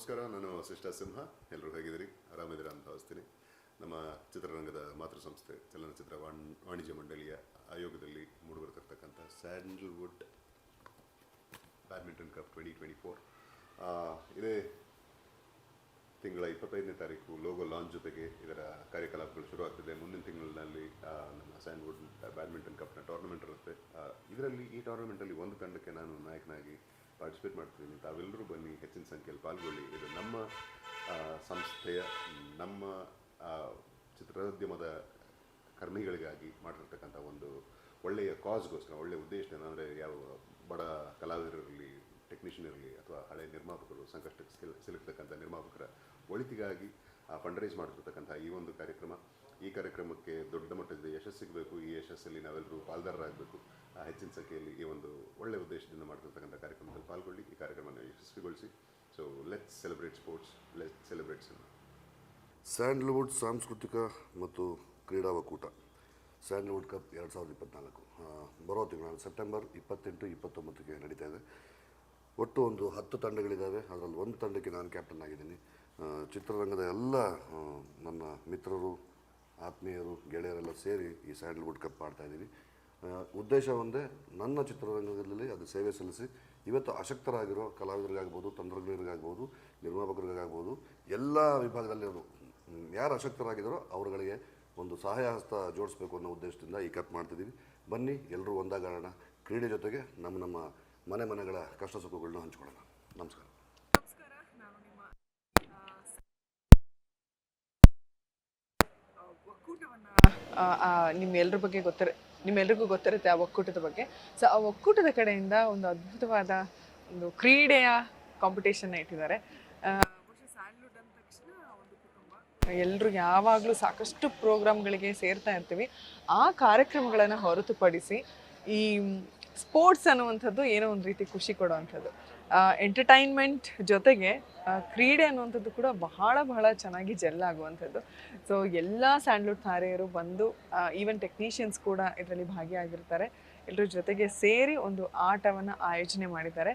ನಮಸ್ಕಾರ, ನಾನು ವಸಿಷ್ಠ ಸಿಂಹ. ಎಲ್ಲರೂ ಹೇಗಿದ್ದೀರಿ? ಆರಾಮಿದ್ದೀರಾ ಅಂತ ಭಾವಿಸ್ತೀನಿ. ನಮ್ಮ ಚಿತ್ರರಂಗದ ಮಾತೃ ಸಂಸ್ಥೆ ಚಲನಚಿತ್ರ ವಾಣ್, ವಾಣಿಜ್ಯ ಮಂಡಳಿಯ ಆಯೋಗದಲ್ಲಿ ಮೂಡಿಬರ್ತಿರ್ತಕ್ಕಂಥ Sandalwood badminton cup twenty twenty four ಇದೇ ತಿಂಗಳ ಇಪ್ಪತ್ತೈದನೇ ತಾರೀಕು ಲೋಗೋ ಲಾಂಚ್ ಜೊತೆಗೆ ಇದರ ಕಾರ್ಯಕಲಾಪಗಳು ಶುರು ಆಗ್ತಿದೆ ಮುಂದಿನ ತಿಂಗಳಿನಲ್ಲಿ ನಮ್ಮ ಸ್ಯಾಂಡ್ವುಡ್ ಬ್ಯಾಡ್ಮಿಂಟನ್ ಕಪ್ನ ಟೂರ್ನಮೆಂಟ್ ಇರುತ್ತೆ. ಇದರಲ್ಲಿ ಈ ಟೂರ್ನಮೆಂಟಲ್ಲಿ ಒಂದು ತಂಡಕ್ಕೆ ನಾನು ನಾಯಕನಾಗಿ ಪಾರ್ಟಿಸಿಪೇಟ್ ಮಾಡ್ತಿದ್ದೀನಿ ತಾವೆಲ್ಲರೂ ಬನ್ನಿ, ಹೆಚ್ಚಿನ ಸಂಖ್ಯೆಯಲ್ಲಿ ಪಾಲ್ಗೊಳ್ಳಿ. ಇದು ನಮ್ಮ ಸಂಸ್ಥೆಯ, ನಮ್ಮ ಚಿತ್ರೋದ್ಯಮದ ಕರ್ಮಿಗಳಿಗಾಗಿ ಮಾಡಿರ್ತಕ್ಕಂಥ ಒಂದು ಒಳ್ಳೆಯ ಕಾಸ್ಗೋಸ್ಕರ ಒಳ್ಳೆಯ ಉದ್ದೇಶ ಏನಂದರೆ ಯಾವ ಬಡ ಕಲಾವಿದರಿರಲಿ ಟೆಕ್ನಿಷಿಯನ್ ಇರಲಿ, ಅಥವಾ ಹಳೆ ನಿರ್ಮಾಪಕರು, ಸಂಕಷ್ಟಕ್ಕೆ ಸಿಲ್, ಸಿಲುಕ್ತಕ್ಕಂಥ ನಿರ್ಮಾಪಕರ ಒಳಿತಿಗಾಗಿ ಫಂಡ್ ರೈಸ್ ಮಾಡಿರ್ತಕ್ಕಂಥ ಈ ಒಂದು ಕಾರ್ಯಕ್ರಮ, ಈ ಕಾರ್ಯಕ್ರಮಕ್ಕೆ ದೊಡ್ಡ ಮಟ್ಟದ ಯಶಸ್ಸು ಸಿಗಬೇಕು ಈ ಯಶಸ್ಸಲ್ಲಿ ನಾವೆಲ್ಲರೂ ಪಾಲ್ದಾರರಾಗಬೇಕು. ಹೆಚ್ಚಿನ ಸಂಖ್ಯೆಯಲ್ಲಿ ಈ ಒಂದು ಒಳ್ಳೆಯ ಉದ್ದೇಶದಿಂದ ಮಾಡ್ತಿರ್ತಕ್ಕಂಥ ಕಾರ್ಯಕ್ರಮದಲ್ಲಿ ಪಾಲ್ಗೊಳ್ಳಿ, ಈ ಕಾರ್ಯಕ್ರಮವನ್ನು ಯಶಸ್ವಿಗೊಳಿಸಿ. So let's celebrate sports let's celebrate cinema Sandalwood ಸಾಂಸ್ಕೃತಿಕ ಮತ್ತು ಕ್ರೀಡಾ ಒಕ್ಕೂಟ ಸ್ಯಾಂಡಲ್ವುಡ್ ಕಪ್ ಎರಡು ಸಾವಿರದ ಇಪ್ಪತ್ತ್ನಾಲ್ಕು ಬರೋ ತಿಂಗಳು ಸೆಪ್ಟೆಂಬರ್ ಇಪ್ಪತ್ತೆಂಟು, ಇಪ್ಪತ್ತೊಂಬತ್ತಕ್ಕೆ ನಡೀತಾ ಇದೆ. ಒಟ್ಟು ಒಂದು ಹತ್ತು ತಂಡಗಳಿದ್ದಾವೆ. ಅದರಲ್ಲಿ ಒಂದು ತಂಡಕ್ಕೆ ನಾನು ಕ್ಯಾಪ್ಟನ್ ಆಗಿದ್ದೀನಿ. ಚಿತ್ರರಂಗದ ಎಲ್ಲ ನನ್ನ ಮಿತ್ರರು ಆತ್ಮೀಯರು ಗೆಳೆಯರೆಲ್ಲ ಸೇರಿ ಈ ಸ್ಯಾಂಡಲ್ವುಡ್ ಕಪ್ ಆಡ್ತಾ ಇದ್ದೀವಿ. ಆ, ಉದ್ದೇಶ ಒಂದೇ ನನ್ನ ಚಿತ್ರರಂಗದಲ್ಲಿ ಅದು ಸೇವೆ ಸಲ್ಲಿಸಿ ಇವತ್ತು ಅಶಕ್ತರಾಗಿರೋ ಕಲಾವಿದರಿಗಾಗ್ಬೋದು ತಂತ್ರಜ್ಞರಿಗಾಗ್ಬೋದು ನಿರ್ಮಾಪಕರಿಗಾಗ್ಬೋದು ಎಲ್ಲ ವಿಭಾಗದಲ್ಲಿ ಅವರು ಯಾರು ಅಶಕ್ತರಾಗಿದ್ದಾರೋ ಅವರುಗಳಿಗೆ ಒಂದು ಸಹಾಯ ಹಸ್ತ ಜೋಡಿಸ್ಬೇಕು ಅನ್ನೋ ಉದ್ದೇಶದಿಂದ ಈ ಕಪ್ ಮಾಡ್ತಿದ್ದೀವಿ. ಬನ್ನಿ ಎಲ್ಲರೂ ಒಂದಾಗೋಣ. ಕ್ರೀಡೆ ಜೊತೆಗೆ ನಮ್ಮ ನಮ್ಮ ಮನೆ ಮನೆಗಳ ಕಷ್ಟ ಸುಖಗಳನ್ನ ಹಂಚ್ಕೊಳ್ಳೋಣ. ನಮಸ್ಕಾರ. ಒಕ್ಕೂಟವನ್ನ ನಿಮ್ಮೆಲ್ಲರ ಬಗ್ಗೆ ಗೊತ್ತಿರ ನಿಮ್ಮೆಲ್ರಿಗೂ ಗೊತ್ತಿರುತ್ತೆ ಆ ಒಕ್ಕೂಟದ ಬಗ್ಗೆ. ಸೊ ಆ ಒಕ್ಕೂಟದ ಕಡೆಯಿಂದ ಒಂದು ಅದ್ಭುತವಾದ ಒಂದು ಕ್ರೀಡೆಯ ಕಾಂಪಿಟೇಷನ್ ಇಟ್ಟಿದ್ದಾರೆ. ಎಲ್ಲರೂ ಯಾವಾಗಲೂ ಸಾಕಷ್ಟು ಪ್ರೋಗ್ರಾಮ್ಗಳಿಗೆ ಸೇರ್ತಾ ಇರ್ತೀವಿ. ಆ ಕಾರ್ಯಕ್ರಮಗಳನ್ನು ಹೊರತುಪಡಿಸಿ ಈ ಸ್ಪೋರ್ಟ್ಸ್ ಅನ್ನುವಂಥದ್ದು ಏನೋ ಒಂದು ರೀತಿ ಖುಷಿ ಕೊಡುವಂಥದ್ದು ಎಂಟರ್ಟೈನ್ಮೆಂಟ್ ಜೊತೆಗೆ ಕ್ರೀಡೆ ಅನ್ನುವಂಥದ್ದು ಕೂಡ ಬಹಳ ಬಹಳ ಚೆನ್ನಾಗಿ ಜೆಲ್ ಆಗುವಂಥದ್ದು. ಸೊ ಎಲ್ಲ ಸ್ಯಾಂಡ್ಲುಡ್ ತಾರೆಯರು ಬಂದು ಈವನ್ ಟೆಕ್ನಿಷಿಯನ್ಸ್ ಕೂಡ ಇದರಲ್ಲಿ ಭಾಗಿಯಾಗಿರ್ತಾರೆ. ಎಲ್ಲರ ಜೊತೆಗೆ ಸೇರಿ ಒಂದು ಆಟವನ್ನು ಆಯೋಜನೆ ಮಾಡಿದ್ದಾರೆ.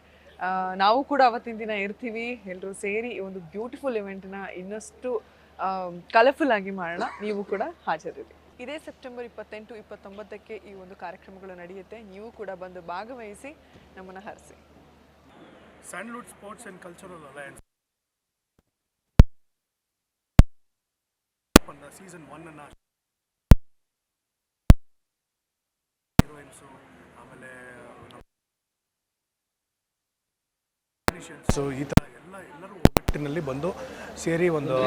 ನಾವು ಕೂಡ ಅವತ್ತಿನ ದಿನ ಇರ್ತೀವಿ. ಎಲ್ಲರೂ ಸೇರಿ ಈ ಒಂದು ಬ್ಯೂಟಿಫುಲ್ ಇವೆಂಟ್ನ ಇನ್ನಷ್ಟು ಕಲರ್ಫುಲ್ ಆಗಿ ಮಾಡೋಣ. ನೀವು ಕೂಡ ಹಾಜರಿರಿ. ಇದೇ ಸೆಪ್ಟೆಂಬರ್ ಇಪ್ಪತ್ತೆಂಟು, ಇಪ್ಪತ್ತೊಂಬತ್ತಕ್ಕೆ ಈ ಒಂದು ಕಾರ್ಯಕ್ರಮಗಳು ನಡೆಯುತ್ತೆ. ನೀವು ಕೂಡ ಬಂದು ಭಾಗವಹಿಸಿ ನಮ್ಮನ್ನು ಹರಿಸಿ. Sandalwood Sports and Cultural Alliance. On the season one ಅನ್ನ ಹೀರೋಯಿನ್ಸು ಆಮೇಲೆ ಸೊ ಈ ಥರ ಎಲ್ಲ ಎಲ್ಲರೂ ಒಟ್ಟಿನಲ್ಲಿ ಬಂದು ಸೇರಿ ಒಂದು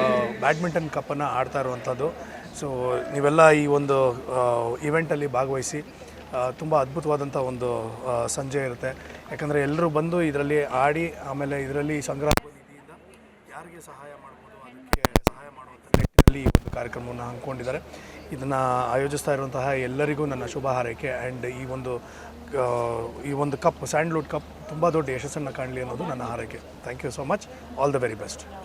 ಬ್ಯಾಡ್ಮಿಂಟನ್ ಕಪ್ಪನ್ನು ಆಡ್ತಾ ಇರುವಂಥದ್ದು. ಸೊ ನೀವೆಲ್ಲ ಈ ಒಂದು ಇವೆಂಟಲ್ಲಿ ಭಾಗವಹಿಸಿ ತುಂಬ ಅದ್ಭುತವಾದಂಥ ಒಂದು ಸಂಜೆ ಇರುತ್ತೆ. ಯಾಕಂದರೆ ಎಲ್ಲರೂ ಬಂದು ಇದರಲ್ಲಿ ಆಡಿ, ಆಮೇಲೆ ಇದರಲ್ಲಿ ಸಂಗ್ರಹ ನಿಧಿಯಿಂದ ಯಾರಿಗೆ ಸಹಾಯ ಮಾಡ್ಬೋದು, ಅದಕ್ಕೆ ಸಹಾಯ ಮಾಡುವಂಥ ನಿಟ್ಟಿನಲ್ಲಿ ಈ ಒಂದು ಕಾರ್ಯಕ್ರಮವನ್ನು ಹಮ್ಮಿಕೊಂಡಿದ್ದಾರೆ. ಇದನ್ನು ಆಯೋಜಿಸ್ತಾ ಇರುವಂತಹ ಎಲ್ಲರಿಗೂ ನನ್ನ ಶುಭ ಹಾರೈಕೆ. ಆ್ಯಂಡ್ ಈ ಒಂದು ಈ ಒಂದು ಕಪ್ ಸ್ಯಾಂಡ್ಲ್ವುಡ್ ಕಪ್ ತುಂಬ ದೊಡ್ಡ ಯಶಸ್ಸನ್ನು ಕಾಣಲಿ ಅನ್ನೋದು ನನ್ನ ಹಾರೈಕೆ. Thank you so much all the very best